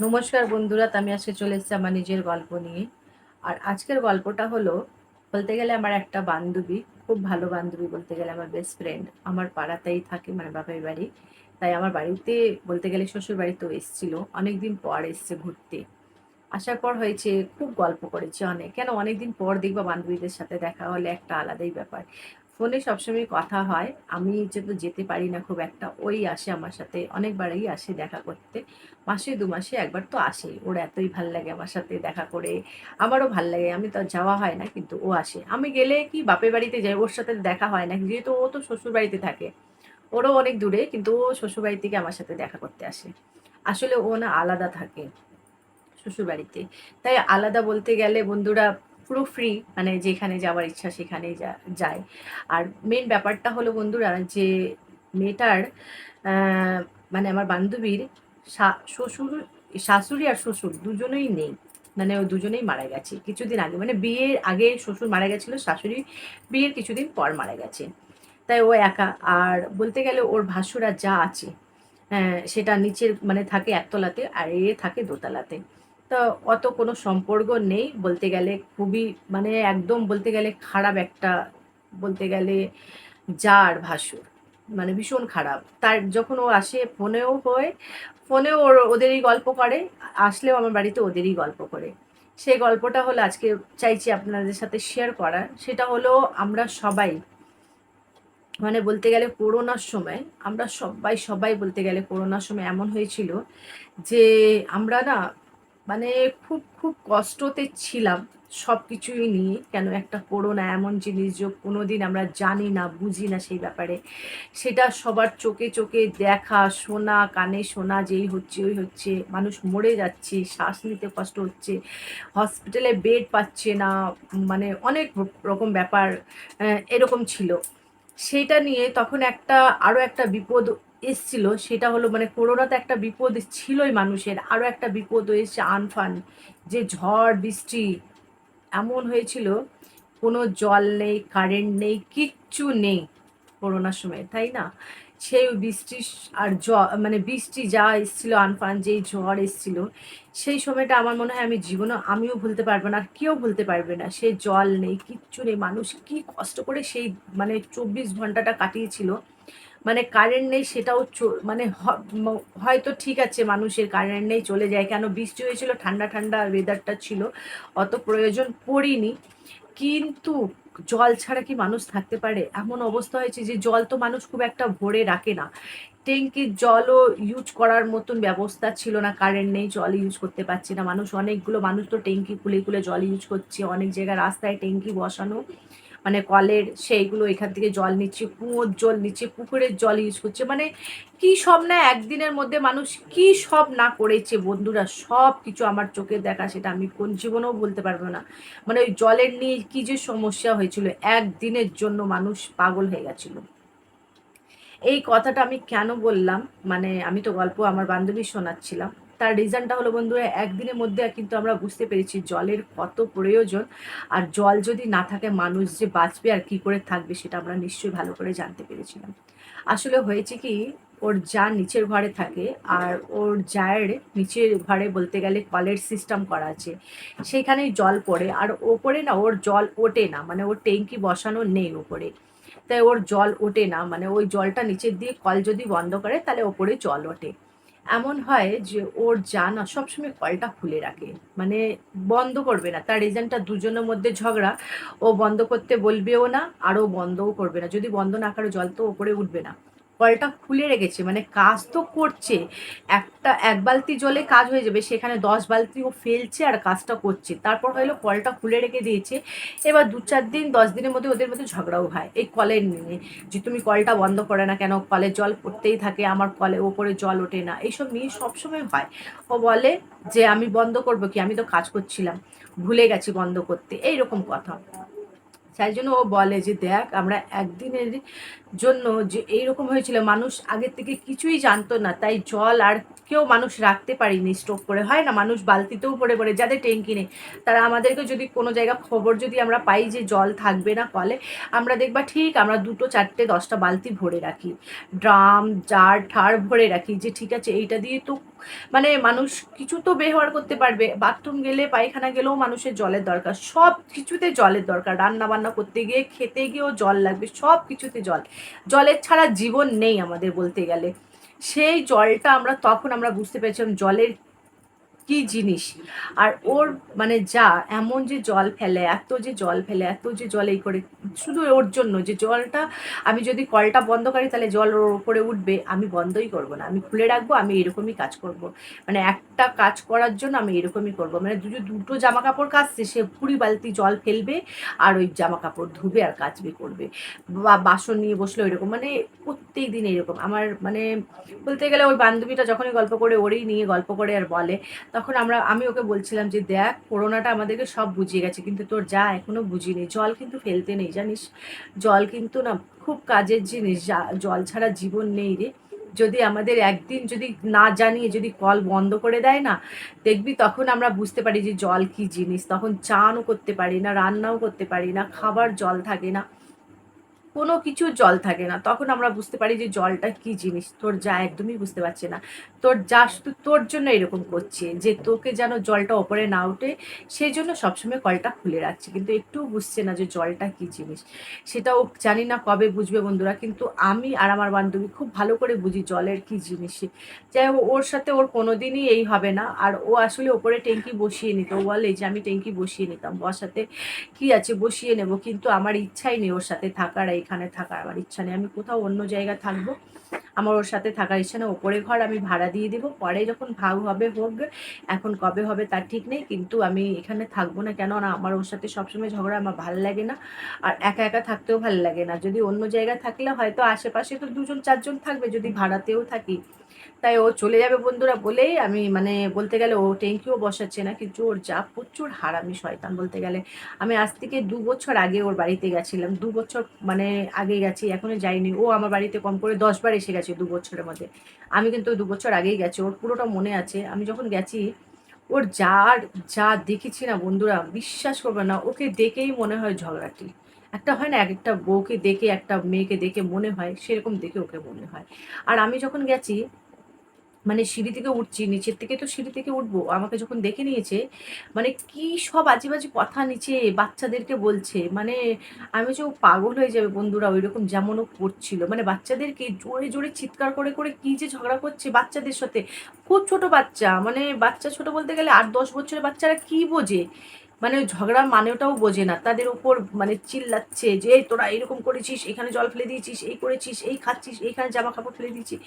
নমস্কার বন্ধুরা, আমি আজকে চলে এসেছি আমার নিজের গল্প নিয়ে। আর আজকের গল্পটা হলো, বলতে গেলে আমার একটা বান্ধবী, খুব ভালো বান্ধবী বলতে গেলে আমার বেস্ট ফ্রেন্ড আমার পাড়াতেই থাকে মানে বাপের বাড়ি। তাই আমার বাড়িতে বলতে গেলে শ্বশুর বাড়িতেও এসেছিল, অনেকদিন পর এসছে ঘুরতে। আসার পর হয়েছে, খুব গল্প করেছি অনেক। কেন? অনেকদিন পর দেখবা বান্ধবীদের সাথে দেখা হলে একটা আলাদাই ব্যাপার। ফোনে সবসময় কথা হয়। আমি যেহেতু যেতে পারি না খুব একটা, ওই আসে আমার সাথে, অনেকবারই আসে দেখা করতে। মাসে দু মাসে একবার তো আসে, ওর এতই ভালো লাগে আমার সাথে দেখা করে, আমারও ভালো লাগে, আমি তো যাওয়া হয় না কিন্তু ও আসে। আমি গেলে কি বাপের বাড়িতে যাই, ওর সাথে দেখা হয় না, যেহেতু ও তো শ্বশুর বাড়িতে থাকে। ওরও অনেক দূরে, কিন্তু ও শ্বশুর বাড়ি থেকে আমার সাথে দেখা করতে আসে। আসলে ও না আলাদা থাকে শ্বশুর বাড়িতে তাই আলাদা বলতে গেলে বন্ধুরা পুরো ফ্রি মানে যেখানে যাওয়ার ইচ্ছা সেখানেই যা, যায়। আর মেন ব্যাপারটা হলো বন্ধুরা যে মেয়েটার মানে আমার বান্ধবীর শ্বশুর, শাশুড়ি আর শ্বশুর দুজনেই নেই। মানে ও দুজনেই মারা গেছে কিছুদিন আগে। মানে বিয়ের আগে শ্বশুর মারা গেছিল, শাশুড়ি বিয়ের কিছুদিন পর মারা গেছে। তাই ও একা। আর বলতে গেলে ওর ভাসুরা যা আছে সেটা নিচের মানে থাকে একতলাতে আর এ থাকে দোতলাতে। তো অত কোনো সম্পর্ক নেই বলতে গেলে খুবই মানে একদম বলতে গেলে খারাপ একটা, বলতে গেলে যার ভাসুর মানে ভীষণ খারাপ। তার যখন ও আসে ফোনেও হয়, ফোনেও ওর, ওদেরই গল্প করে, আসলেও আমার বাড়িতে ওদেরই গল্প করে। সেই গল্পটা হলো আজকে চাইছি আপনাদের সাথে শেয়ার করার, সেটা হলো আমরা সবাই মানে বলতে গেলে করোনার সময়, আমরা সবাই সবাই বলতে গেলে করোনার সময় এমন হয়েছিল যে আমরা না মানে খুব খুব কষ্টতে ছিলাম সব কিছুই নিয়ে, কেন একটা করোনা এমন জিনিস যে কোনোদিন আমরা জানি না, বুঝি না সেই ব্যাপারে। সেটা সবার চোখে চোখে দেখা, শোনা, কানে শোনা, যেই হচ্ছে ওই হচ্ছে। মানুষ মরে যাচ্ছে, শ্বাস নিতে কষ্ট হচ্ছে হসপিটালে বেড পাচ্ছে না মানে অনেক রকম ব্যাপার এরকম ছিল। সেটা নিয়ে তখন একটা আরও একটা বিপদ এসছিল, সেটা হলো মানে করোনাতে একটা বিপদ ছিলই মানুষের আরও একটা বিপদ এসছে আনফান, যে ঝড়, বৃষ্টি, এমন হয়েছিল, কোনো জল নেই, কারেন্ট নেই, কিচ্ছু নেই করোনার সময়, তাই না? সেই বৃষ্টি আর জ মানে বৃষ্টি যা এসেছিল আনফান, যেই ঝড় এসেছিল, সেই সময়টা আমার মনে হয় আমি জীবনে আমিও ভুলতে পারব না, আর কেউ ভুলতে পারবে না। সে জল নেই, কিচ্ছু নেই, মানুষ কি কষ্ট করে সেই মানে চব্বিশ ঘন্টাটা কাটিয়েছিল। মানে কারেন্ট নেই সেটাও মানে হয়তো ঠিক আছে মানুষের কারেন্ট নেই চলে যায়। কেন? বৃষ্টি হয়েছিল, ঠান্ডা ঠান্ডা ওয়েদারটা ছিল, অত প্রয়োজন পড়িনি। কিন্তু জল ছাড়া কি মানুষ থাকতে পারে? এমন অবস্থা হয়েছে যে জল তো মানুষ খুব একটা ভরে রাখে না। ট্যাঙ্কির জলও ইউজ করার মতন ব্যবস্থা ছিল না কারেন্ট নেই, জল ইউজ করতে পারছে না। মানুষ অনেকগুলো, মানুষ তো ট্যাঙ্কি খুলে খুলে জল ইউজ করছে, অনেক জায়গায় রাস্তায় ট্যাঙ্কি বসানো। মানে কলের সেইগুলো এখান থেকে জল নিচ্ছে, কুয়োর জল নিচ্ছে, পুকুরের জল ইউজ করছে। মানে কি সব না একদিনের মধ্যে মানুষ কি সব না করেছে বন্ধুরা সব কিছু আমার চোখে দেখা সেটা আমি কোন জীবনেও বলতে পারব না। মানে ওই জলের নিয়ে কি যে সমস্যা হয়েছিল, একদিনের জন্য মানুষ পাগল হয়ে গেছিল। এই কথাটা আমি কেন বললাম? মানে আমি তো গল্প আমার বান্ধবী শোনাচ্ছিলাম। তার রিজনটা হলো বন্ধুরা, একদিনের মধ্যে কিন্তু আমরা বুঝতে পেরেছি জলের কত প্রয়োজন। আর জল যদি না থাকে, মানুষ যে বাঁচবে আর কি করে থাকবে সেটা আমরা নিশ্চয়ই ভালো করে জানতে পেরেছিলাম। আসলে হয়েছে কি, ওর যা নিচের ঘরে থাকে আর ওর জায়ের নিচের ঘরে বলতে গেলে কলের সিস্টেম করা আছে। সেইখানেই জল পড়ে। আর ওপরে না, ওর জল ওঠে না মানে ওর ট্যাঙ্কি বসানো নেই ওপরে। তাই ওর জল ওঠে না মানে ওই জলটা নিচের দিয়ে কল যদি বন্ধ করে, তাহলে ওপরে জল ওঠে। এমন হয় যে ওর যা না সবসময় কলটা খুলে রাখে। মানে বন্ধ করবে না। তার রিজনটা দুজনের মধ্যে ঝগড়া। ও বন্ধ করতে বলবেও না আরও বন্ধও করবে না। যদি বন্ধ না করে জল তো ওপরে উঠবে না। কলটা খুলে রেখেছে মানে কাজ তো করছে। একটা, এক বালতি জলে কাজ হয়ে যাবে, সেখানে দশ বালতি ও ফেলছে আর কাজটা করছে। তারপর হলো কলটা খুলে রেখে দিয়েছে। এবার দু চার দিন, দশ দিনের মধ্যে ওদের মধ্যে ঝগড়াও হয়। এই কলের নিয়ে, যে তুমি কলটা বন্ধ করে না কেন? কলের জল পড়তেই থাকে, আমার কলে ওপরে জল ওঠে না। এইসব নিয়ে সবসময় হয়। ও বলে যে, আমি বন্ধ করব কি? আমি তো কাজ করছিলাম। ভুলে গেছি বন্ধ করতে। এইরকম কথা। তাই জন্য ও বলে যে, দেখ, আমরা একদিনের জন্য যে এইরকম হয়েছিল, মানুষ আগের থেকে কিছুই জানতো না। তাই জল আর কেউ মানুষ রাখতে পারিনি স্টোক করে। হয় না, মানুষ বালতিতেও পড়ে পড়ে, যাদের ট্যাঙ্কি নেই। তারা আমাদেরকে যদি কোনো জায়গা খবর যদি আমরা পাই যে, জল থাকবে না কলে, আমরা দেখবা ঠিক আমরা দুটো, চারটে, দশটা বালতি ভরে রাখি। ড্রাম, জার, ঠার ভরে রাখি যে, ঠিক আছে, এইটা দিয়ে তো মানে মানুষ কিছু তো ব্যবহার করতে পারবে। বাথরুম গেলে, পায়খানা গেলেও মানুষের জলের দরকার। সব কিছুতে জলের দরকার। রান্না বান্না করতে গিয়ে, খেতে গিয়েও জল লাগবে। সব কিছুতে জল। জলের ছাড়া জীবন নেই আমাদের বলতে গেলে। সেই জলটা আমরা তখন আমরা বুঝতে পেরেছিলাম, জলের কি জিনিস। আর ওর মানে যা, এমন যে জল ফেলে, এত যে জল ফেলে, এত যে জল এই করে, শুধু ওর জন্য যে জলটা, আমি যদি কলটা বন্ধ করি তাহলে জল ওর ওপরে উঠবে, আমি বন্ধই করব না। আমি খুলে রাখব, আমি এরকমই কাজ করব। মানে একটা কাজ করার জন্য আমি এরকমই করব। মানে দুটো দুটো জামা কাপড় কাচছে, সে কুড়ি বালতি জল ফেলবে আর ওই জামা কাপড় ধুবে আর কাচবে, করবে। বা বাসন নিয়ে বসল এরকম মানে প্রত্যেক দিন এরকম আমার মানে বলতে গেলে ওই বান্ধবীটা যখনই গল্প করে, ওরই নিয়ে গল্প করে আর বলে। তখন আমরা, আমি ওকে বলছিলাম যে, দেখ করোনাটা আমাদেরকে সব বুঝিয়ে গেছে, কিন্তু তোর যা এখনও এখনও নেই। জল কিন্তু ফেলতে নেই, জানিস? জল কিন্তু না, খুব কাজের জিনিস জল ছাড়া জীবন নেই রে। যদি আমাদের একদিন যদি না জানিয়ে যদি কল বন্ধ করে দেয় না, দেখবি তখন আমরা বুঝতে পারি যে, জল কি জিনিস? তখন চানও করতে পারি না, রান্নাও করতে পারি না, খাবার জল থাকে না। কোনো কিছু জল থাকে না। তখন আমরা বুঝতে পারি যে জলটা কি জিনিস। তোর যা একদমই বুঝতে পারছে না। তোর যা শুধু তোর জন্য এরকম করছে যে তোকে যেন জলটা ওপরে না ওঠে সেই জন্য সবসময় কলটা খুলে রাখছে। কিন্তু একটুও বুঝছে না যে জলটা কি জিনিস। সেটাও জানি না কবে বুঝবে বন্ধুরা। কিন্তু আমি আর আমার বান্ধবী খুব ভালো করে বুঝি জলের কি জিনিস। যাই হোক, ওর সাথে ওর কোনো দিনই এই হবে না। আর ও আসলে ওপরে ট্যাঙ্কি বসিয়ে নিত। ও বলে যে আমি ট্যাঙ্কি বসিয়ে নিতাম। বসাতে কি আছে? বসিয়ে নেব। কিন্তু আমার ইচ্ছাই নেই ওর সাথে থাকার। এখানে থাকার আমার ইচ্ছা নেই। আমি কোথাও অন্য জায়গায় থাকব, আমার ওর সাথে থাকার ইচ্ছা নেই। ওপরে ঘর আমি ভাড়া দিয়ে দেবো। পরে যখন ভাগ হবে হোক, এখন কবে হবে তার ঠিক নেই, কিন্তু আমি এখানে থাকব না কেন? না আমার ওর সাথে সবসময় ঝগড়া আমার ভালো লাগে না। আর একা একা থাকতেও ভালো লাগে না। যদি অন্য জায়গায় থাকলে হয়তো আশেপাশে তো দুজন, চারজন থাকবে। যদি ভাড়াতেও থাকি তাই ও চলে যাবে বন্ধুরা বলেই আমি মানে বলতে গেলে ও ট্যাঙ্কিও বসাচ্ছে না কিন্তু ওর যা প্রচুর হারামি শয়তান বলতে গেলে। আমি আজ থেকে দু বছর আগে ওর বাড়িতে গেছিলাম, দু বছর মানে আগে গেছি, এখনও যাইনি। ও আমার বাড়িতে কম করে দশবার এসে গেছে দু বছরের মধ্যে। আমি কিন্তু দু বছর আগেই গেছি, ওর পুরোটা মনে আছে। আমি যখন গেছি, ওর যার যা দেখেছি না বন্ধুরা, বিশ্বাস করবে না, ওকে দেখেই মনে হয় ঝগড়াটি। একটা হয় না এক একটা বউকে দেখে, একটা মেয়েকে দেখে মনে হয়, সেরকম দেখে ওকে মনে হয়। আর আমি যখন গেছি মানে সিঁড়ি থেকে উঠছি, নিচের থেকে তো সিঁড়ি থেকে উঠবো। আমাকে যখন দেখে নিয়েছে মানে কি সব আজে বাজে কথা নিচে বাচ্চাদেরকে বলছে মানে আমি যে পাগল হয়ে যাবে বন্ধুরা ওই রকম যেমন ও করছিল। মানে বাচ্চাদেরকে জোরে জোরে চিৎকার করে করে কি যে ঝগড়া করছে বাচ্চাদের সাথে। খুব ছোট বাচ্চা মানে বাচ্চা ছোট বলতে গেলে আট দশ বছরের বাচ্চারা কি বোঝে? মানে ঝগড়ার মানেটাও বোঝে না। তাদের উপর মানে চিল্লাচ্ছে যে তোরা এরকম করেছিস, এখানে জল ফেলে দিয়েছিস, এই করেছিস, এই খাচ্ছিস, এইখানে জামা কাপড় ফেলে দিয়েছিস।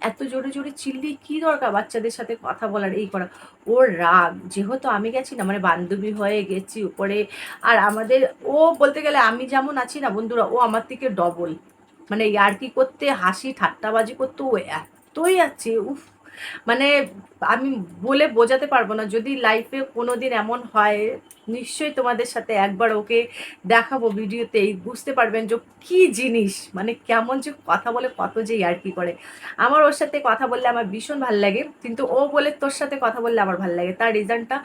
এত জোরে জোরে চিল্লি, কি দরকার বাচ্চাদের সাথে কথা বলার, এই করা? ওর রাগ, যেহেতু আমি গেছি না মানে বান্ধবী হয়ে গেছি উপরে, আর আমাদের, ও বলতে গেলে আমি যেমন আছি না বন্ধুরা, ও আমার থেকে ডবল মানে ইয়ার্কি করতে, হাসি, ঠাট্টাবাজি করতে, ও এতই আছে, উফ! মানে আমি বলে বোঝাতে পারব না, যদি লাইফে কোনো দিন এমন হয় নিশ্চয়ই তোমাদের সাথে একবার ওকে দেখাবো ভিডিওতেই বুঝতে পারবেন যে কি জিনিস মানে কেমন যে কথা বলে, কত যে ইয়ার্কি করে। আমার ওর সাথে কথা বললে আমার ভীষণ ভালো লাগে, কিন্তু ও বলে তোর সাথে কথা বললে আমার ভালো লাগে। তার রিজনটা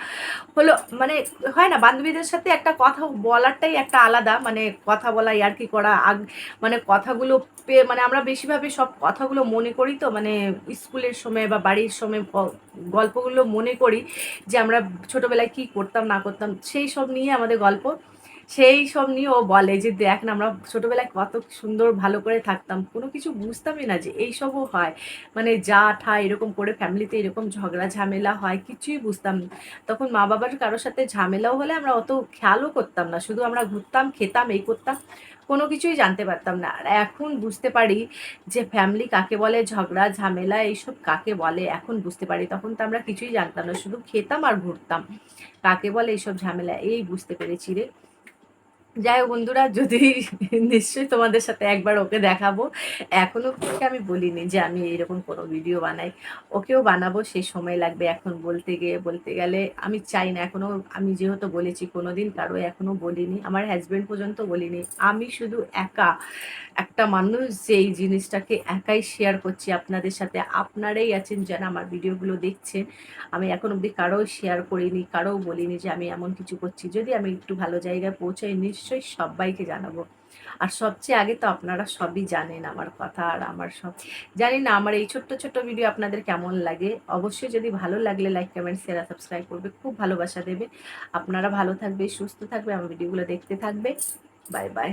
হলো মানে হয় না, বান্ধবীদের সাথে একটা কথা বলারটাই একটা আলাদা মানে কথা বলা, ইয়ার্কি করা, আগ মানে কথাগুলো পেয়ে মানে আমরা বেশিরভাবে সব কথাগুলো মনে করি তো মানে স্কুলের সময় বা বাড়ির সময় গল্পগুলো মনে করি যে আমরা ছোটোবেলায় কি করতাম, না করতাম সেই সব নিয়ে আমাদের গল্প। সেই সব নিয়ে ও বলে যে, দেখ না, আমরা ছোটোবেলায় কত সুন্দর ভালো করে থাকতাম। কোনো কিছু বুঝতামই না যে এইসবও হয়। মানে যা ঠা এরকম করে ফ্যামিলিতে এরকম ঝগড়া, ঝামেলা হয়, কিছুই বুঝতাম না। তখন মা বাবার কারোর সাথে ঝামেলাও হলে আমরা অত খেয়ালও করতাম না। শুধু আমরা ঘুরতাম, খেতাম, এই করতাম। কোনো কিছুই জানতে পারতাম না। আর এখন বুঝতে পারি যে ফ্যামিলি কাকে বলে, ঝগড়া, ঝামেলা, এইসব কাকে বলে, এখন বুঝতে পারি। তখন তো আমরা কিছুই জানতাম না, শুধু খেতাম আর ঘুরতাম। কাকে বলে এইসব ঝামেলা, এই বুঝতে পেরেছি রে। যাই হোক বন্ধুরা, যদি নিশ্চয়ই তোমাদের সাথে একবার ওকে দেখাবো এখনও ওকে আমি বলিনি যে আমি এরকম কোনো ভিডিও বানাই। ওকেও বানাবো সেই সময় লাগবে এখন বলতে গিয়ে, বলতে গেলে আমি চাই না এখনও আমি যেহেতু বলেছি কোনো দিন কারও এখনও বলিনি, আমার হাজব্যান্ড পর্যন্ত বলিনি। আমি শুধু একা, একটা মানুষ যে এই জিনিসটাকে একাই শেয়ার করছি আপনাদের সাথে, আপনারাই আছেন যারা আমার ভিডিওগুলো দেখছেন। আমি এখন অবধি কারও শেয়ার করিনি কারও বলিনি যে আমি এমন কিছু করছি। যদি আমি একটু ভালো জায়গায় পৌঁছাই নিশ্চয়ই সবাইকে জানাব। আর সবচেয়ে আগে তো আপনারা সবই জানেন আমার কথা আর আমার সব। জানি না আমার এই ছোট্ট ছোট্ট ভিডিও আপনাদের কেমন লাগে। অবশ্যই যদি ভালো লাগলে লাইক কমেন্ট শেয়ার সাবস্ক্রাইব করবে। খুব ভালোবাসা দেবে। আপনারা ভালো থাকবে, সুস্থ থাকবে, আমার ভিডিওগুলো দেখতে থাকবে। Bye bye